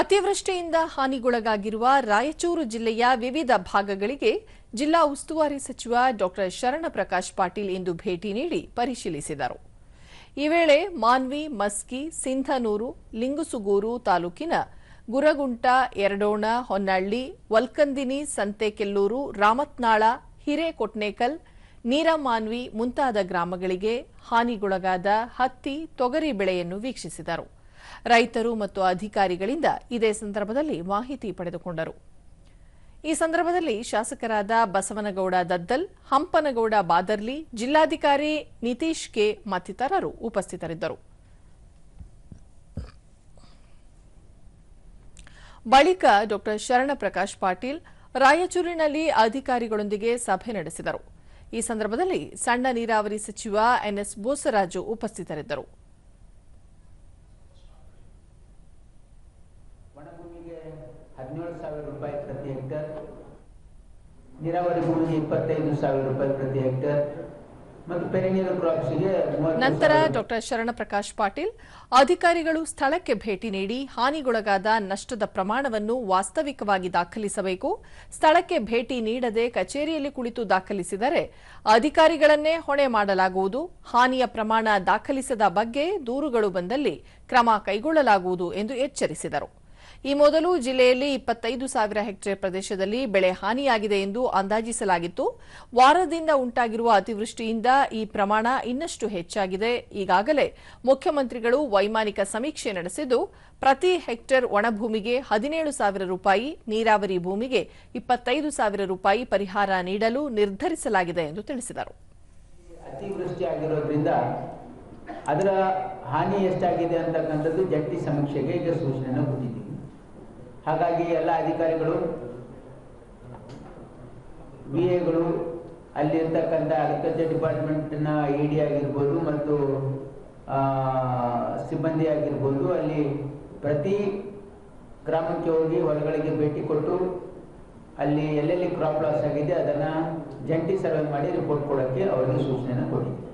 ಅತಿವೃಷ್ಟಿಯಿಂದ ಹಾನಿಗೊಳಗಾಗಿರುವ ರಾಯಚೂರು ಜಿಲ್ಲೆಯ ವಿವಿಧ ಭಾಗಗಳಿಗೆ ಜಿಲ್ಲಾ ಉಸ್ತುವಾರಿ ಸಚಿವ ಡಾ. ಶರಣಪ್ರಕಾಶ್ ಪಾಟೀಲ್ ಇಂದು ಭೇಟಿ ನೀಡಿ ಪರಿಶೀಲಿಸಿದರು. ಈ ವೇಳೆ ಮಾನ್ವಿ, ಮಸ್ಕಿ, ಸಿಂಧನೂರು, ಲಿಂಗುಸುಗೂರು ತಾಲೂಕಿನ ಗುರಗುಂಟ, ಎರಡೋಣ ಹೊನ್ನಳ್ಳಿ ವಲ್ಕಂದಿನಿ, ಸಂತೆಕೆಲ್ಲೂರು, ರಾಮತ್ನಾಳ, ಹಿರೇಕೊಟ್ನೇಕಲ್, ನೀರಮಾನ್ವಿ ಮುಂತಾದ ಗ್ರಾಮಗಳಿಗೆ ಹಾನಿಗೊಳಗಾದ ಹತ್ತಿ ತೊಗರಿ ಬೆಳೆಯನ್ನು ವೀಕ್ಷಿಸಿದರು. ರೈತರು ಮತ್ತು ಅಧಿಕಾರಿಗಳಿಂದ ಇದೇ ಸಂದರ್ಭದಲ್ಲಿ ಮಾಹಿತಿ ಪಡೆದುಕೊಂಡರು. ಈ ಸಂದರ್ಭದಲ್ಲಿ ಶಾಸಕರಾದ ಬಸವನಗೌಡ ದದ್ದಲ್, ಹಂಪನಗೌಡ ಬಾದರ್ಲಿ, ಜಿಲ್ಲಾಧಿಕಾರಿ ನಿತೀಶ್ ಕೆ ಮತ್ತಿತರರು ಉಪಸ್ಥಿತರಿದ್ದರು. ಬಳಿಕ ಡಾ. ಶರಣಪ್ರಕಾಶ್ ಪಾಟೀಲ್ ರಾಯಚೂರಿನಲ್ಲಿ ಅಧಿಕಾರಿಗಳೊಂದಿಗೆ ಸಭೆ ನಡೆಸಿದರು. ಈ ಸಂದರ್ಭದಲ್ಲಿ ಸಣ್ಣ ನೀರಾವರಿ ಸಚಿವ ಎನ್ಎಸ್ ಬೋಸರಾಜು ಉಪಸ್ಥಿತರಿದ್ದರು. ಹದಿನೇಳು ಸಾವಿರ ರೂಪಾಯಿ ಪ್ರತಿ ಹೆಕ್ಟರ್ ನೀರಾವರಿ ಭೂಮಿಗೆ ಇಪ್ಪತ್ತೈದು ಸಾವಿರ ರೂಪಾಯಿ ಪ್ರತಿ ಹೆಕ್ಟರ್ ಮತ್ತು ಡಾಕ್ಟರ್ ಶರಣ ನಂತರ ಶರಣಪ್ರಕಾಶ್ ಪಾಟೀಲ್ ಅಧಿಕಾರಿಗಳು ಸ್ಥಳಕ್ಕೆ ಭೇಟಿ ನೀಡಿ ಹಾನಿಗೊಳಗಾದ ನಷ್ಟದ ಪ್ರಮಾಣವನ್ನು ವಾಸ್ತವಿಕವಾಗಿ ದಾಖಲಿಸಬೇಕು. ಸ್ಥಳಕ್ಕೆ ಭೇಟಿ ನೀಡದೆ ಕಚೇರಿಯಲ್ಲಿ ಕುಳಿತು ದಾಖಲಿಸಿದರೆ ಅಧಿಕಾರಿಗಳನ್ನೇ ಹೊಣೆ ಮಾಡಲಾಗುವುದು. ಹಾನಿಯ ಪ್ರಮಾಣ ದಾಖಲಿಸದ ಬಗ್ಗೆ ದೂರುಗಳು ಬಂದಲ್ಲಿ ಕ್ರಮ ಕೈಗೊಳ್ಳಲಾಗುವುದು ಎಂದು ಎಚ್ಚರಿಸಿದರು. ಈ ಮೊದಲು ಜಿಲ್ಲೆಯಲ್ಲಿ ಇಪ್ಪತ್ತೈದು ಸಾವಿರ ಹೆಕ್ಟೇರ್ ಪ್ರದೇಶದಲ್ಲಿ ಬೆಳೆ ಹಾನಿಯಾಗಿದೆ ಎಂದು ಅಂದಾಜಿಸಲಾಗಿತ್ತು. ವಾರದಿಂದ ಉಂಟಾಗಿರುವ ಅತಿವೃಷ್ಟಿಯಿಂದ ಈ ಪ್ರಮಾಣ ಇನ್ನಷ್ಟು ಹೆಚ್ಚಾಗಿದೆ. ಈಗಾಗಲೇ ಮುಖ್ಯಮಂತ್ರಿಗಳು ವೈಮಾನಿಕ ಸಮೀಕ್ಷೆ ನಡೆಸಿದ್ದು, ಪ್ರತಿ ಹೆಕ್ಟೇರ್ ಒಣಭೂಮಿಗೆ ಹದಿನೇಳು ಸಾವಿರ ರೂಪಾಯಿ, ನೀರಾವರಿ ಭೂಮಿಗೆ ಇಪ್ಪತ್ತೈದು ಸಾವಿರ ರೂಪಾಯಿ ಪರಿಹಾರ ನೀಡಲು ನಿರ್ಧರಿಸಲಾಗಿದೆ ಎಂದು ತಿಳಿಸಿದರು. ಅದರ ಹಾನಿ ಎಷ್ಟಾಗಿದೆ ಅಂತಕ್ಕಂಥದ್ದು ಜಂಟಿ ಸಮೀಕ್ಷೆಗೆ ಈಗ ಸೂಚನೆಯನ್ನು ಕೊಟ್ಟಿದ್ದೀವಿ. ಹಾಗಾಗಿ ಎಲ್ಲ ಅಧಿಕಾರಿಗಳು, ಬಿ ಎಗಳು ಅಲ್ಲಿರ್ತಕ್ಕಂಥ ಅಗ್ರಿಕಲ್ಚರ್ ಡಿಪಾರ್ಟ್ಮೆಂಟ್ನ ಇ ಡಿ ಆಗಿರ್ಬೋದು ಮತ್ತು ಸಿಬ್ಬಂದಿ ಆಗಿರ್ಬೋದು, ಅಲ್ಲಿ ಪ್ರತಿ ಗ್ರಾಮಕ್ಕೆ ಹೋಗಿ ಹೊಲಗಳಿಗೆ ಭೇಟಿ ಕೊಟ್ಟು, ಅಲ್ಲಿ ಎಲ್ಲೆಲ್ಲಿ ಕ್ರಾಪ್ ಲಾಸ್ ಆಗಿದೆ ಅದನ್ನು ಜಂಟಿ ಸರ್ವೆ ಮಾಡಿ ರಿಪೋರ್ಟ್ ಕೊಡೋಕ್ಕೆ ಅವರಿಗೆ ಸೂಚನೆಯನ್ನು ಕೊಟ್ಟಿದ್ದೀವಿ.